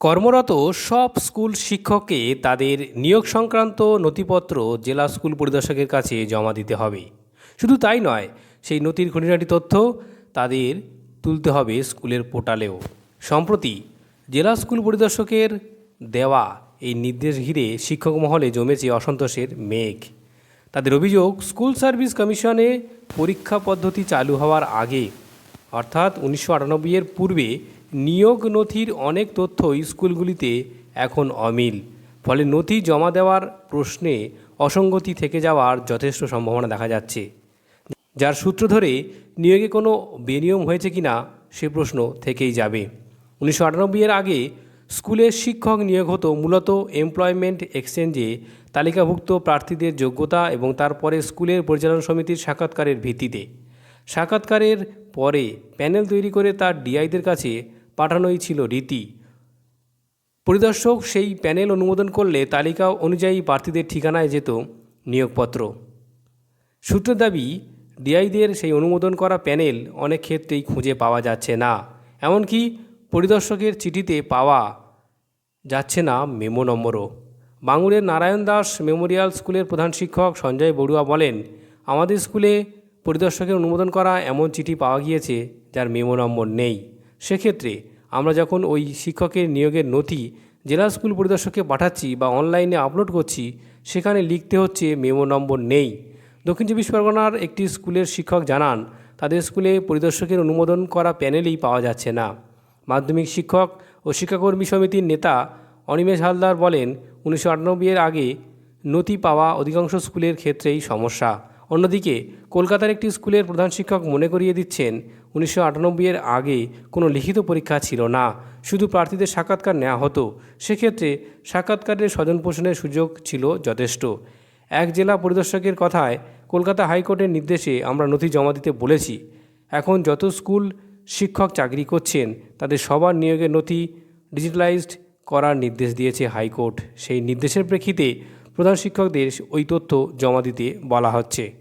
কর্মরত সব স্কুল শিক্ষককে তাদের নিয়োগ সংক্রান্ত নথিপত্র জেলা স্কুল পরিদর্শকের কাছে জমা দিতে হবে। শুধু তাই নয়, সেই নথির খুঁটিনাটি তথ্য তাদের তুলতে হবে স্কুলের পোর্টালেও। সম্প্রতি জেলা স্কুল পরিদর্শকের দেওয়া এই নির্দেশ ঘিরে শিক্ষক মহলে জমেছে অসন্তোষের মেঘ। তাদের অভিযোগ, স্কুল সার্ভিস কমিশনে পরীক্ষা পদ্ধতি চালু হওয়ার আগে অর্থাৎ উনিশশো আটানব্বই এর পূর্বে নিয়োগ নথির অনেক তথ্য স্কুলগুলিতে এখন অমিল। ফলে নথি জমা দেওয়ার প্রশ্নে অসঙ্গতি থেকে যাওয়ার যথেষ্ট সম্ভাবনা দেখা যাচ্ছে। যার সূত্র ধরে নিয়োগে কোনো বেনিয়ম হয়েছে কিনা সে প্রশ্ন থেকেই যাবে। উনিশশো আটানব্বই এর আগে স্কুলের শিক্ষক নিয়োগ হতো মূলত এমপ্লয়মেন্ট এক্সচেঞ্জে তালিকাভুক্ত প্রার্থীদের যোগ্যতা এবং তারপরে স্কুলের পরিচালনা সমিতির সাক্ষাৎকারের ভিত্তিতে। সাক্ষাৎকারের পরে প্যানেল তৈরি করে তার ডিআইদের কাছে পাঠানোই ছিল রীতি। পরিদর্শক সেই প্যানেল অনুমোদন করলে তালিকা অনুযায়ী প্রার্থীদের ঠিকানায় যেত নিয়োগপত্র। সূত্রের দাবি, ডিআইদের সেই অনুমোদন করা প্যানেল অনেক ক্ষেত্রেই খুঁজে পাওয়া যাচ্ছে না। এমনকি পরিদর্শকের চিঠিতে পাওয়া যাচ্ছে না মেমো নম্বরও। বাঙুরের নারায়ণ দাস মেমোরিয়াল স্কুলের প্রধান শিক্ষক সঞ্জয় বড়ুয়া বলেন, আমাদের স্কুলে পরিদর্শকের অনুমোদন করা এমন চিঠি পাওয়া গিয়েছে যার মেমো নম্বর নেই। সেক্ষেত্রে আমরা যখন ওই শিক্ষকের নিয়োগের নথি জেলা স্কুল পরিদর্শককে পাঠাচ্ছি বা অনলাইনে আপলোড করছি, সেখানে লিখতে হচ্ছে মেমো নম্বর নেই। দক্ষিণ চব্বিশ পরগনার একটি স্কুলের শিক্ষক জানান, তাদের স্কুলে পরিদর্শকের অনুমোদন করা প্যানেলেই পাওয়া যাচ্ছে না। মাধ্যমিক শিক্ষক ও শিক্ষাকর্মী সমিতির নেতা অনিমেষ হালদার বলেন, উনিশশো আটানব্বই এর আগে নথি পাওয়া অধিকাংশ স্কুলের ক্ষেত্রেই সমস্যা। অন্যদিকে, কলকাতার একটি স্কুলের প্রধান শিক্ষক মনে করিয়ে দিচ্ছেন, উনিশশো আটানব্বই এর আগে কোনো লিখিত পরীক্ষা ছিল না, শুধু প্রার্থীদের সাক্ষাৎকার নেওয়া হতো। সেক্ষেত্রে সাক্ষাৎকারের স্বজন পোষণের সুযোগ ছিল যথেষ্ট। এক জেলা পরিদর্শকের কথায়, কলকাতা হাইকোর্টের নির্দেশে আমরা নথি জমা দিতে বলেছি। এখন যত স্কুল শিক্ষক চাকরি করছেন, তাদের সবার নিয়োগের নথি ডিজিটালাইজড করার নির্দেশ দিয়েছে হাইকোর্ট। সেই নির্দেশের প্রেক্ষিতে প্রধান শিক্ষকদের ওই তথ্য জমা দিতে বলা হচ্ছে।